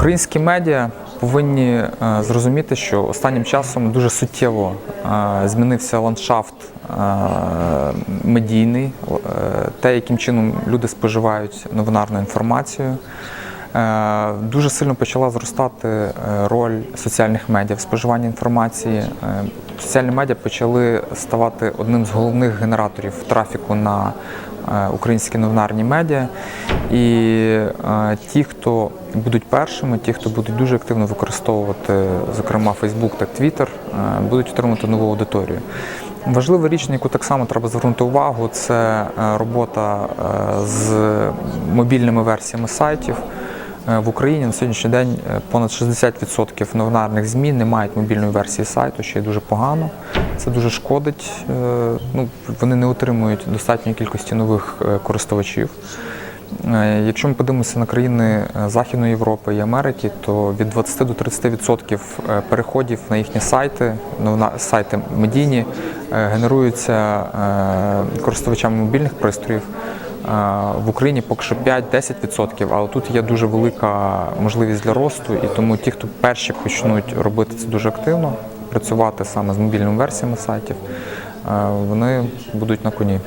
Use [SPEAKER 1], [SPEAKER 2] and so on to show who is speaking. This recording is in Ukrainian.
[SPEAKER 1] Українські медіа повинні е, зрозуміти, що останнім часом дуже суттєво е, змінився ландшафт е, медійний, те, яким чином люди споживають новинарну інформацію. Дуже сильно почала зростати роль соціальних медіа в споживанні інформації. Соціальні медіа почали ставати одним з головних генераторів трафіку на українські новинарні медіа. І е, ті, хто будуть першими, ті, хто будуть дуже активно використовувати, зокрема Facebook та Twitter, е, будуть отримати нову аудиторію. Важлива річ, на яку так само треба звернути увагу, це е, робота е, з мобільними версіями сайтів. Е, В Україні на сьогоднішній день понад 60% новинарних ЗМІ не мають мобільної версії сайту, що є дуже погано. Це дуже шкодить. Ну, вони не отримують достатньої кількості нових користувачів. Е, Якщо ми подивимося на країни е, Західної Європи і Америки, то від 20 до 30% е, переходів на їхні сайти, новина- сайти медійні, генеруються користувачами мобільних пристроїв. В Україні поки що 5-10%, але тут є дуже велика можливість для росту, і тому ті, хто перші почнуть робити це дуже активно, працювати саме з мобільними версіями сайтів, вони будуть на коні.